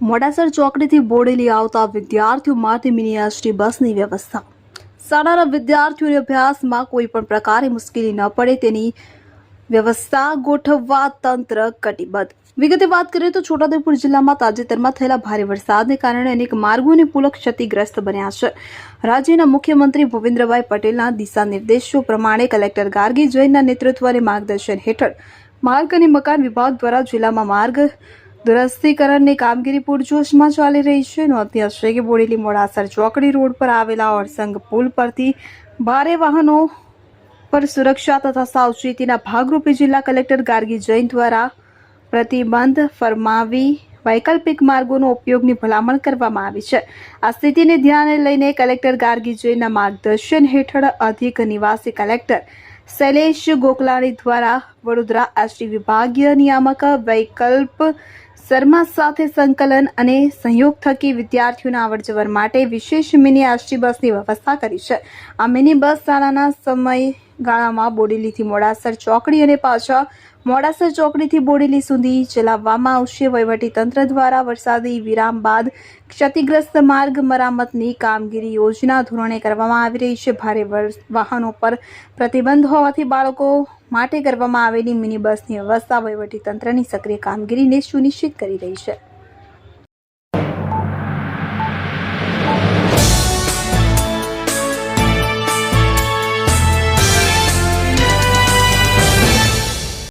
મોડાસર ચોકડીથી બોડેલી આવતા વિદ્યાર્થીઓ માટે મિની એસટી બસની વ્યવસ્થા. શાળાના વિદ્યાર્થીઓને અભ્યાસમાં કોઈ પણ પ્રકારે મુશ્કેલી ન પડે તેની વ્યવસ્થા ગોઠવવા તંત્ર કટિબદ્ધ. વિગતે વાત કરીએ તો છોટાઉદેપુર જિલ્લામાં તાજેતરમાં થયેલા ભારે વરસાદને કારણે અનેક માર્ગો અને પુલો ક્ષતિગ્રસ્ત બન્યા છે. રાજ્યના મુખ્યમંત્રી ભૂપેન્દ્રભાઈ પટેલના દિશા નિર્દેશો પ્રમાણે કલેક્ટર ગાર્ગી જૈનના નેતૃત્વ અને માર્ગદર્શન હેઠળ માર્ગ અને મકાન વિભાગ દ્વારા જિલ્લામાં માર્ગ દુરસ્તીકરણની કામગીરી પૂરજોશમાં ચાલી રહી છે. નોંધનીય છે કે બોડેલી મોડાસર ચોકડી રોડ પર આવેલા ઓરસંગ પુલ પરથી ભારે વાહનો પર સુરક્ષા તથા સાવચેતીના ભાગરૂપે જિલ્લા કલેક્ટર ગાર્ગી જૈન દ્વારા પ્રતિબંધ ફરમાવી વૈકલ્પિક માર્ગોનો ઉપયોગની ભલામણ કરવામાં આવી છે. આ સ્થિતિને ધ્યાને લઈને કલેક્ટર ગાર્ગી જૈનના માર્ગદર્શન હેઠળ અધિક નિવાસી કલેક્ટર શૈલેષ ગોકલાણી દ્વારા વડોદરા એસટી વિભાગીય નિયામક વૈકલ્પ શર્મા સાથે સંકલન અને સંયોગ થકી વિદ્યાર્થીઓના અવરજવર માટે વિશેષ મિની એસટી બસની વ્યવસ્થા કરી છે. આ મિની બસ શાળાના સમયગાળામાં બોડેલીથી મોડાસર ચોકડી અને પાછા મોડાસર ચોકડીથી બોડેલી સુધી ચલાવવામાં આવશે. વહીવટી તંત્ર દ્વારા વરસાદી વિરામ બાદ ક્ષતિગ્રસ્ત માર્ગ મરામતની કામગીરી યોજના ધોરણે કરવામાં આવી રહી છે. ભારે વાહનો પર પ્રતિબંધ હોવાથી બાળકો માટે કરવામાં આવેલી મિની બસની વ્યવસ્થા તંત્રની સક્રિય કામગીરીને સુનિશ્ચિત કરી રહી છે.